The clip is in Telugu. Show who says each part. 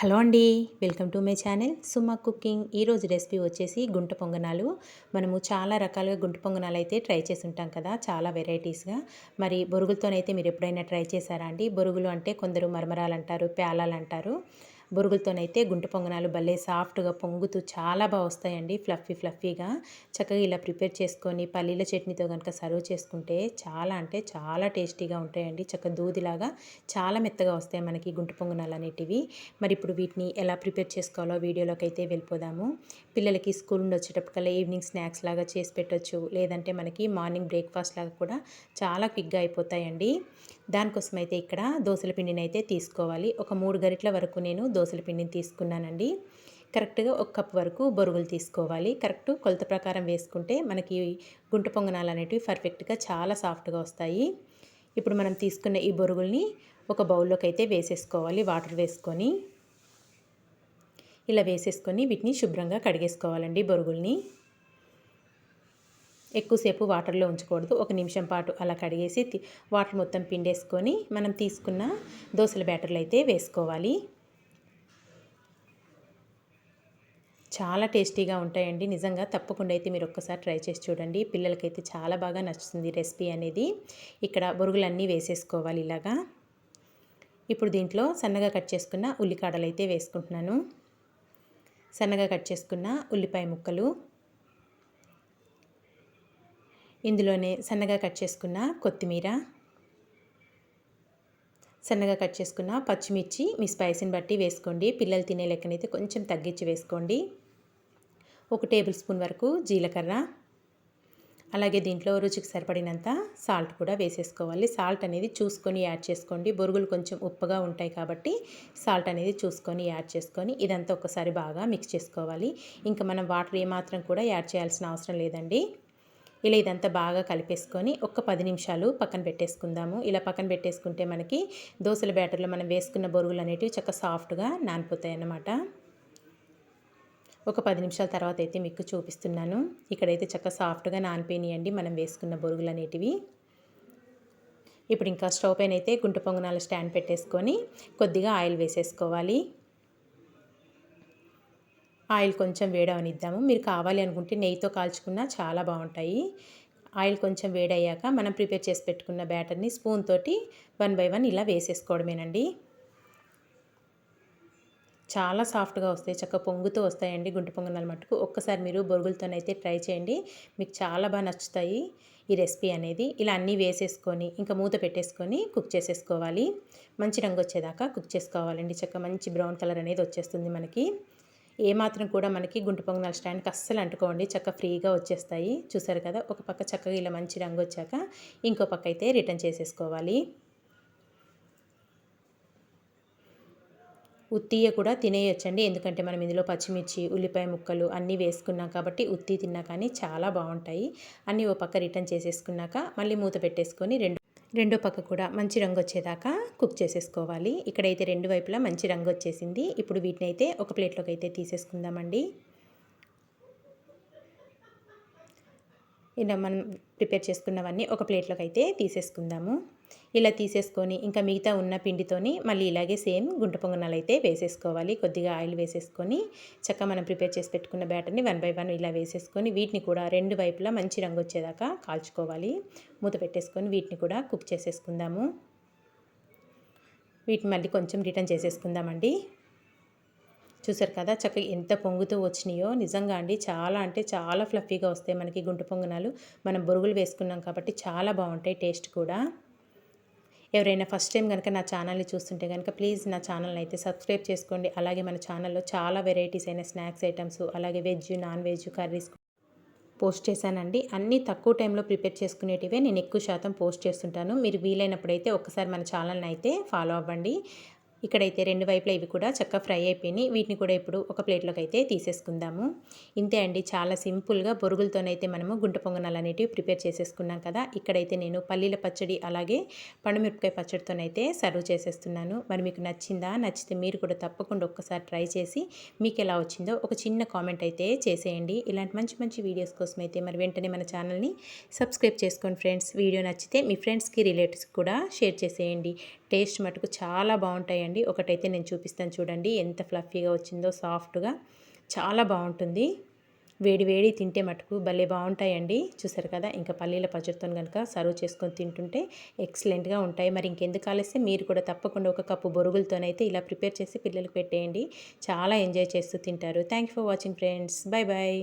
Speaker 1: హలో అండి welcome to my channel. Suma cooking ఈరోజు రెసిపీ వచ్చేసి గుంట పొంగనాలు. మనము చాలా రకాలుగా గుంట పొంగనాలు అయితే ట్రై చేసి ఉంటాం కదా చాలా వెరైటీస్గా. మరి బొరుగులతోనైతే మీరు ఎప్పుడైనా ట్రై చేశారా అండి? బొరుగులు అంటే కొందరు మరమరాలు అంటారు ప్యాలాలు అంటారు బొరుగులతోనైతే గుంట పొంగనాలు భలే సాఫ్ట్గా పొంగుతూ చాలా బాగా వస్తాయండి. ఫ్లఫీ ఫ్లఫీగా. చక్కగా ఇలా ప్రిపేర్ చేసుకొని పల్లీల చట్నీతో కనుక సర్వ్ చేసుకుంటే చాలా అంటే చాలా టేస్టీగా ఉంటాయండి. చక్కగా దూదిలాగా చాలా మెత్తగా వస్తాయి మనకి గుంట పొంగనాలు అనేటివి. మరి ఇప్పుడు వీటిని ఎలా ప్రిపేర్ చేసుకోవాలో వీడియోలోకి అయితే వెళ్ళిపోదాము. పిల్లలకి స్కూల్ నుండి వచ్చేటప్పటికల్లా ఈవినింగ్ స్నాక్స్ లాగా చేసి పెట్టచ్చు. లేదంటే మనకి మార్నింగ్ బ్రేక్ఫాస్ట్ లాగా కూడా చాలా క్విక్గా అయిపోతాయండి. దానికోసం అయితే ఇక్కడ దోశల పిండిని అయితే తీసుకోవాలి. ఒక మూడు గరిటల వరకు నేను దోశల పిండిని తీసుకున్నానండి. కరెక్ట్గా ఒక కప్ వరకు బొరుగులు తీసుకోవాలి. కరెక్ట్ కొలత ప్రకారం వేసుకుంటే మనకి గుంట పొంగనాలు అనేటివి పర్ఫెక్ట్గా చాలా సాఫ్ట్గా వస్తాయి. ఇప్పుడు మనం తీసుకున్న ఈ బొరుగుల్ని ఒక బౌల్లోకి అయితే వేసేసుకోవాలి వాటర్ వేసుకొని. ఇలా వేసేసుకొని వీటిని శుభ్రంగా కడిగేసుకోవాలండి బొరుగుల్ని. ఎక్కువసేపు వాటర్లో ఉంచకూడదు. ఒక నిమిషం పాటు అలా కడిగేసి వాటర్ మొత్తం పిండేసుకొని మనం తీసుకున్న దోశల బ్యాటర్లు అయితే వేసుకోవాలి. చాలా టేస్టీగా ఉంటాయండి. నిజంగా తప్పకుండా అయితే మీరు ఒక్కసారి ట్రై చేసి చూడండి. పిల్లలకైతే చాలా బాగా నచ్చుతుంది రెసిపీ అనేది. ఇక్కడ బొరుగులన్నీ వేసేసుకోవాలి ఇలాగా. ఇప్పుడు దీంట్లో సన్నగా కట్ చేసుకున్న ఉల్లికాడలు అయితే వేసుకుంటున్నాను. సన్నగా కట్ చేసుకున్న ఉల్లిపాయ ముక్కలు. ఇందులోనే సన్నగా కట్ చేసుకున్న కొత్తిమీర. సన్నగా కట్ చేసుకున్న పచ్చిమిర్చి. మీ స్పైసీని బట్టి వేసుకోండి. పిల్లలు తినే లెక్కనైతే కొంచెం తగ్గించి వేసుకోండి. ఒక టేబుల్ స్పూన్ వరకు జీలకర్ర. అలాగే దీంట్లో రుచికి సరిపడినంత సాల్ట్ కూడా వేసేసుకోవాలి. సాల్ట్ అనేది చూసుకొని యాడ్ చేసుకోండి. బొరుగులు కొంచెం ఉప్పుగా ఉంటాయి కాబట్టి సాల్ట్ అనేది చూసుకొని యాడ్ చేసుకొని ఇదంతా ఒకసారి బాగా మిక్స్ చేసుకోవాలి. ఇంకా మనం వాటర్ ఏమాత్రం కూడా యాడ్ చేయాల్సిన అవసరం లేదండి. ఇలా ఇదంతా బాగా కలిపేసుకొని ఒక పది నిమిషాలు పక్కన పెట్టేసుకుందాము. ఇలా పక్కన పెట్టేసుకుంటే మనకి దోశల బ్యాటర్లో మనం వేసుకున్న బొరుగులు అనేటివి చక్కగా సాఫ్ట్గా నానిపోతాయి అన్నమాట ఒక పది నిమిషాల తర్వాత అయితే మీకు చూపిస్తున్నాను. ఇక్కడైతే చక్కగా సాఫ్ట్గా నానిపోయినాయండి మనం వేసుకున్న బొరుగులు అనేటివి. ఇప్పుడు ఇంకా స్టవ్ పైన అయితే గుంట పొంగనాల స్టాండ్ పెట్టేసుకొని కొద్దిగా ఆయిల్ వేసేసుకోవాలి. ఆయిల్ కొంచెం వేడవనిద్దాము. మీరు కావాలి అనుకుంటే నెయ్యితో కాల్చుకున్నా చాలా బాగుంటాయి. ఆయిల్ కొంచెం వేడయ్యాక మనం ప్రిపేర్ చేసి పెట్టుకున్న బ్యాటర్ని స్పూన్ తోటి వన్ బై వన్ ఇలా వేసేసుకోవడమేనండి. చాలా సాఫ్ట్గా వస్తాయి. చక్క పొంగుతూ వస్తాయండి గుంట పొంగనాలు మట్టుకు. ఒక్కసారి మీరు బొరుగులతోనైతే ట్రై చేయండి. మీకు చాలా బాగా నచ్చుతాయి ఈ రెసిపీ అనేది. ఇలా అన్నీ వేసేసుకొని ఇంకా మూత పెట్టేసుకొని కుక్ చేసేసుకోవాలి. మంచి రంగు వచ్చేదాకా కుక్ చేసుకోవాలండి. చక్క మంచి బ్రౌన్ కలర్ అనేది వచ్చేస్తుంది మనకి. ఏమాత్రం కూడా మనకి గుంట పొంగనాల స్టాండ్కి అస్సలు అంటుకోండి. చక్క ఫ్రీగా వచ్చేస్తాయి. చూసారు కదా ఒక పక్క చక్కగా ఇలా మంచి రంగు వచ్చాక ఇంకో పక్క అయితే రిటర్న్ చేసేసుకోవాలి. ఉత్తియ కూడా తినేయొచ్చండి. ఎందుకంటే మనం ఇందులో పచ్చిమిర్చి ఉల్లిపాయ ముక్కలు అన్నీ వేసుకున్నాం కాబట్టి ఉత్తి తిన్నా కానీ చాలా బాగుంటాయి. అన్నీ ఓ పక్క రిటర్న్ చేసేసుకున్నాక మళ్ళీ మూత పెట్టేసుకొని రెండు రెండో పక్క కూడా మంచి రంగు వచ్చేదాకా కుక్ చేసేసుకోవాలి. ఇక్కడైతే రెండు వైపులా మంచి రంగు వచ్చేసింది ఇప్పుడు వీటిని అయితే ఒక ప్లేట్లోకి అయితే తీసేసుకుందామండి. ఇలా మనం ప్రిపేర్ చేసుకున్నవన్నీ ఒక ప్లేట్లోకి అయితే తీసేసుకుందాము. ఇలా తీసేసుకొని ఇంకా మిగతా ఉన్న పిండితోని మళ్ళీ ఇలాగే సేమ్ గుంట పొంగనాలు అయితే వేసేసుకోవాలి. కొద్దిగా ఆయిల్ వేసేసుకొని చక్కగా మనం ప్రిపేర్ చేసి పెట్టుకున్న బ్యాటర్ని వన్ బై వన్ ఇలా వేసేసుకొని వీటిని కూడా రెండు వైపులా మంచి రంగు వచ్చేదాకా కాల్చుకోవాలి. మూత పెట్టేసుకొని వీటిని కూడా కుక్ చేసేసుకుందాము. వీటిని మళ్ళీ కొంచెం రిటర్న్ చేసేసుకుందామండి. చూసారు కదా చక్కగా ఎంత పొంగుతూ వచ్చినాయో. నిజంగా అండి చాలా అంటే చాలా ఫ్లఫీగా వస్తాయి మనకి గుంట పొంగనాలు. మనం బొరుగులు వేసుకున్నాం కాబట్టి చాలా బాగుంటాయి టేస్ట్ కూడా. ఎవరైనా ఫస్ట్ టైం కనుక నా ఛానల్ని చూస్తుంటే కనుక ప్లీజ్ నా ఛానల్ని అయితే సబ్స్క్రైబ్ చేసుకోండి. అలాగే మన ఛానల్లో చాలా వెరైటీస్ అయిన స్నాక్స్ ఐటమ్స్ అలాగే veg non veg curries post చేశానండి. అన్నీ తక్కువ టైంలో ప్రిపేర్ చేసుకునేటివే నేను ఎక్కువ శాతం పోస్ట్ చేస్తుంటాను. మీరు వీలైనప్పుడైతే ఒకసారి మన ఛానల్ని అయితే ఫాలో అవ్వండి. ఇక్కడైతే రెండు వైపులా ఇవి కూడా చక్కగా ఫ్రై అయిపోయినాయి. వీటిని కూడా ఇప్పుడు ఒక ప్లేట్లోకి అయితే తీసేసుకుందాము. ఇంతే అండి చాలా సింపుల్గా బొరుగులతోనైతే మనము గుంట పొంగనాలు అనేటివి ప్రిపేర్ చేసేసుకున్నాం కదా. ఇక్కడైతే నేను పల్లీల పచ్చడి అలాగే పండుమిరపకాయ పచ్చడితోనైతే సర్వ్ చేసేస్తున్నాను. మరి మీకు నచ్చిందా నచ్చితే మీరు కూడా తప్పకుండా ఒక్కసారి ట్రై చేసి మీకు ఎలా వచ్చిందో ఒక చిన్న కామెంట్ అయితే చేసేయండి. ఇలాంటి మంచి మంచి వీడియోస్ కోసం అయితే మరి వెంటనే మన ఛానల్ని సబ్స్క్రైబ్ చేసుకోండి ఫ్రెండ్స్. వీడియో నచ్చితే మీ ఫ్రెండ్స్కి రిలేటివ్స్కి కూడా షేర్ చేసేయండి. టేస్ట్ మటుకు చాలా బాగుంటాయండి. చేయండి ఒకటైతే నేను చూపిస్తాను చూడండి. ఎంత ఫ్లఫీగా వచ్చిందో సాఫ్ట్గా. చాలా బాగుంటుంది. వేడి వేడి తింటే మటుకు భలే బాగుంటాయండి. చూసారు కదా ఇంకా పల్లీల పచ్చడితో కనుక సర్వ్ చేసుకొని తింటుంటే ఎక్సలెంట్గా ఉంటాయి. మరి ఇంకెందుకు ఆలస్యం? మీరు కూడా తప్పకుండా ఒక కప్పు బొరుగులతోనైతే ఇలా ప్రిపేర్ చేసి పిల్లలకు పెట్టేయండి. చాలా ఎంజాయ్ చేస్తూ తింటారు. Thank for watching friends. Bye bye